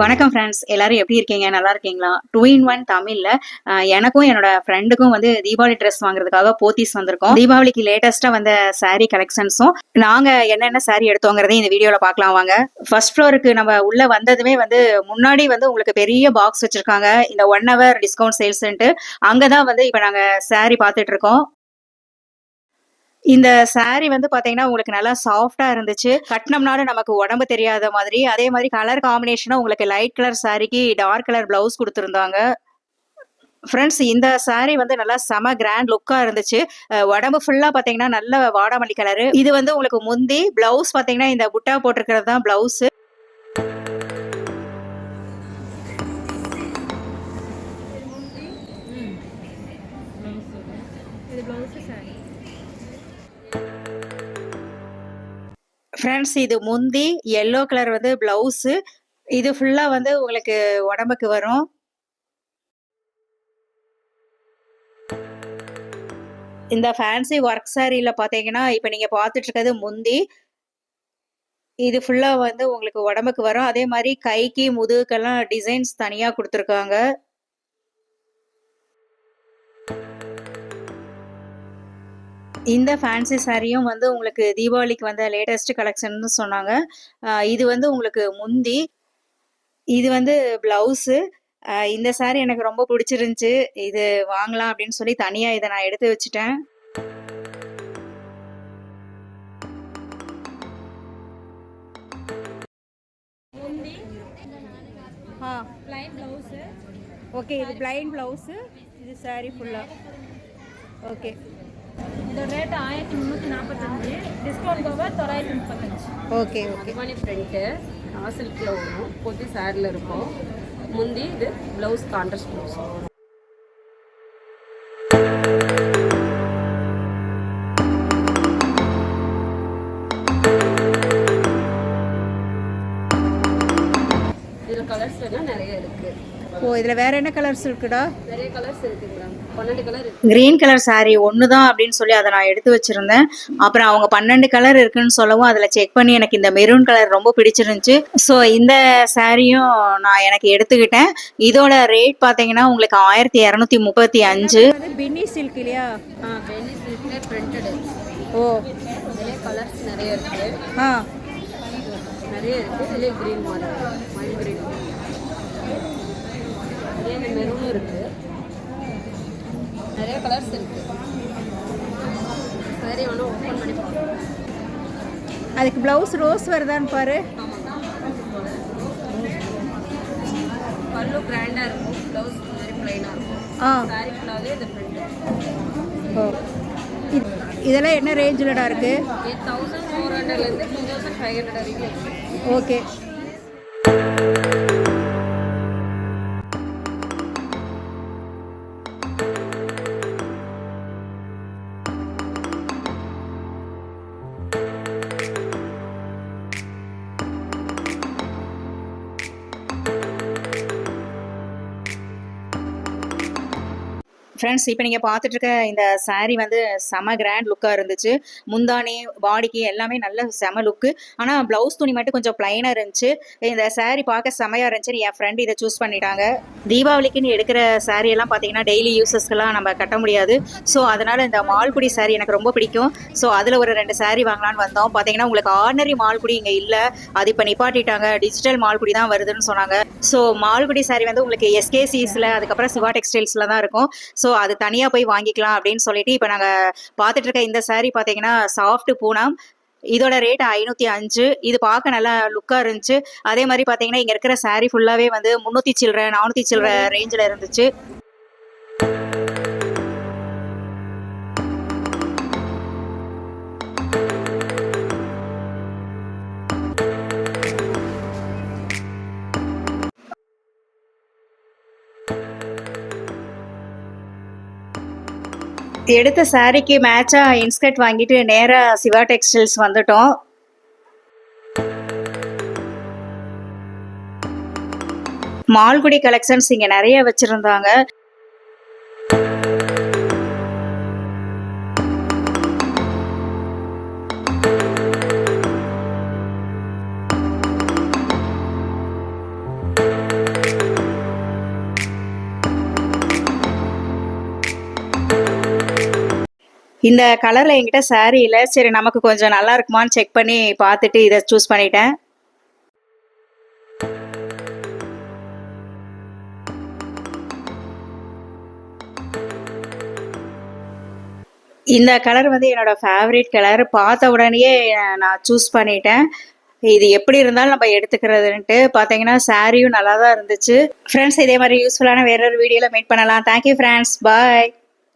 வணக்கம் ஃப்ரெண்ட்ஸ் எல்லாரும் எப்படி இருக்கீங்க? நல்லா இருக்கீங்களா? டூ இன் ஒன் தமிழ்ல எனக்கும் என்னோட ஃப்ரெண்டுக்கும் வந்து தீபாவளி ட்ரெஸ் வாங்குறதுக்காக போத்தீஸ் வந்திருக்கோம். தீபாவளிக்கு லேட்டஸ்டா வந்த saree கலெக்ஷன்ஸும் நாங்க என்னென்ன saree எடுத்தோங்கிறதையும் இந்த வீடியோல பார்க்கலாம் வாங்க. ஃபர்ஸ்ட் ஃப்ளோருக்கு நம்ம உள்ள வந்ததுமே வந்து முன்னாடி வந்து உங்களுக்கு பெரிய பாக்ஸ் வச்சிருக்காங்க. இந்த ஒன் ஹவர் டிஸ்கவுண்ட் சேல்ஸ்ன்ட்டு அங்கதான் வந்து இப்ப நாங்க saree பார்த்துட்டு இருக்கோம். இந்த சாரி வந்து பாத்தீங்கன்னா உங்களுக்கு நல்லா சாஃப்டா இருந்துச்சு. கட்டினம்னாலும் நமக்கு உடம்பு தெரியாத மாதிரி அதே மாதிரி கலர் காம்பினேஷனும் உங்களுக்கு லைட் கலர் சாரிக்கு டார்க் கலர் பிளவுஸ் கொடுத்துருந்தாங்க. ஃப்ரெண்ட்ஸ் இந்த saree வந்து நல்லா செம கிராண்ட் லுக்காக இருந்துச்சு. உடம்பு ஃபுல்லாக பார்த்தீங்கன்னா நல்ல வாடாமல்லி கலரு இது வந்து உங்களுக்கு முந்தி பிளவுஸ் பார்த்தீங்கன்னா இந்த புட்டா போட்டிருக்கிறது தான் பிளவுஸ் இது ப்ளவுஸு சாரி ஃப்ரெண்ட்ஸ் இது முந்தி எல்லோ கலர் வந்து பிளவுஸ் இது ஃபுல்லா வந்து உங்களுக்கு உடம்புக்கு வரும். இந்த ஃபேன்சி ஒர்க் சாரியில் பாத்தீங்கன்னா இப்போ நீங்க பார்த்துட்டு இருக்கிறது முந்தி இது ஃபுல்லா வந்து உங்களுக்கு உடம்புக்கு வரும். அதே மாதிரி கைக்கு முதுகுக்கெல்லாம் டிசைன்ஸ் தனியா கொடுத்துருக்காங்க. இந்த ஃபேன்சி சாரியும் வந்து உங்களுக்கு தீபாவளிக்கு வந்த லேட்டஸ்ட் கலெக்ஷன் சொன்னாங்க. இது வந்து உங்களுக்கு முந்தி இது வந்து பிளவுஸு இந்த saree எனக்கு ரொம்ப பிடிச்சிருந்துச்சு. இது வாங்கலாம் அப்படின்னு சொல்லி தனியா இதை நான் எடுத்து வச்சுட்டேன். முந்தி ஆ. ப்ளைன் ப்ளவுஸு ஓகே இது பிளைன் பிளவுஸு இது saree ஃபுல்லா ஓகே இதோட ரேட் ஆயிரத்தி முந்நூற்றி நாற்பத்தஞ்சு டிஸ்கவுண்ட் போக தொள்ளாயிரத்தி முப்பத்தஞ்சு. Okay okay. அபிமானி ஃப்ரண்ட்டு வரும். பொத்தி சாரில் இருக்கும். முந்தி இது ப்ளவுஸ் கான்ட்ராஸ்ட் ப்ளவுஸ் இதில் கலர்ஸ் வேணால் நிறைய இருக்குது ஓ இதில் வேற என்ன கலர்ஸ் இருக்குடா? கிரீன் கலர் saree ஒன்று தான் அப்படின்னு சொல்லி அதை நான் எடுத்து வச்சிருந்தேன். அப்புறம் அவங்க பன்னெண்டு கலர் இருக்குன்னு சொல்லவும் அதில் செக் பண்ணி எனக்கு இந்த மெரூன் கலர் ரொம்ப பிடிச்சிருந்துச்சு. ஸோ இந்த சாரியும் நான் எனக்கு எடுத்துக்கிட்டேன். இதோட ரேட் பார்த்தீங்கன்னா உங்களுக்கு ஆயிரத்தி இரநூத்தி முப்பத்தி அஞ்சு. பின்னி சில்க் இல்லையா? ஓ. கலர்ஸ் நிறைய இருக்குது ஆ. நிறைய இருக்குது இதிலே க்ரீன் மாதிரி மைல் க்ரீன் இதே இந்த மெரூனும் இருக்குது நிறைய கலர்ஸ் இருக்குது சரி வேணால் ஓப்பன் பண்ணி பார்க்கலாம் அதுக்கு ப்ளவுஸ் ரோஸ் வருதான்னு பாரு. பல்லு கிராண்டாக இருக்கும். ப்ளவுஸ் ப்ளைனாக இருக்கும். ஆ. சாரி ஃபுல்லாகவே இந்த பிரிண்ட் ஓ. இது- இதெல்லாம் என்ன ரேஞ்சிலடா இருக்கு? எயிட் தௌசண்ட் ஃபோர் ஹண்ட்ரட்லேருந்து டூ தௌசண்ட் ஃபைவ் ஹண்ட்ரட் வரைக்கும் இருக்குது ஓகே ஃப்ரெண்ட்ஸ் இப்போ நீங்கள் பார்த்துட்டு இருக்க இந்த சாரீ வந்து செம கிராண்ட் லுக்காக இருந்துச்சு. முந்தானி பாடிக்கு எல்லாமே நல்ல செம லுக்கு ஆனால் ப்ளவுஸ் துணி மட்டும் கொஞ்சம் ப்ளைனாக இருந்துச்சு. இந்த சாரீ பார்க்க செமையாக இருந்துச்சு. என் ஃப்ரெண்டு இதை சூஸ் பண்ணிட்டாங்க. தீபாவளிக்குன்னு எடுக்கிற saree எல்லாம் பார்த்தீங்கன்னா டெய்லி யூசஸ்க்கெல்லாம் நம்ம கட்ட முடியாது. ஸோ அதனால் இந்த மால்குடி saree எனக்கு ரொம்ப பிடிக்கும். ஸோ அதில் ஒரு ரெண்டு saree வாங்கலாம்னு வந்தோம். பார்த்தீங்கன்னா உங்களுக்கு ஆர்டினரி மால்குடி இங்கே இல்லை. அது இப்போ நிப்பாட்டிட்டாங்க. டிஜிட்டல் மால்குடி தான் வருதுன்னு சொன்னாங்க. ஸோ மால்குடி saree வந்து உங்களுக்கு எஸ்கேசிஸில் அதுக்கப்புறம் சிவா டெக்ஸ்டைல்ஸில் தான் இருக்கும். ஸோ அது தனியாக போய் வாங்கிக்கலாம் அப்படின்னு சொல்லிட்டு இப்போ நாங்கள் பார்த்துட்டு இருக்க இந்த saree பார்த்தீங்கன்னா சாஃப்ட் பூனம். இதோட ரேட் ஐநூற்றி அஞ்சு. இது பார்க்க நல்லா லுக்காக இருந்துச்சு. அதே மாதிரி பார்த்தீங்கன்னா இங்கே இருக்கிற saree ஃபுல்லாகவே வந்து முந்நூற்றி சில்லற நானூற்றி சில்லற ரேஞ்சில் இருந்துச்சு. எடுத்த சாரிக்கு மேட்சா இன்ஸ்கர்ட் வாங்கிட்டு நேரா சிவா டெக்ஸ்டைல்ஸ் வந்துட்டோம். மால்குடி கலெக்ஷன்ஸ் இங்க நிறைய வச்சிருந்தாங்க. இந்த கலரில் என்கிட்ட saree இல்லை. சரி நமக்கு கொஞ்சம் நல்லா இருக்குமான்னு செக் பண்ணி பார்த்துட்டு இதை சூஸ் பண்ணிட்டேன். இந்த கலர் வந்து என்னோட ஃபேவரட் கலர் பார்த்த உடனேயே நான் சூஸ் பண்ணிட்டேன். இது எப்படி இருந்தாலும் நம்ம எடுத்துக்கிறதுன்ட்டு பார்த்தீங்கன்னா சாரியும் நல்லா தான் இருந்துச்சு. ஃப்ரெண்ட்ஸ் இதே மாதிரி யூஸ்ஃபுல்லான வேற ஒரு வீடியோவில் மீட் பண்ணலாம். Thank you friends bye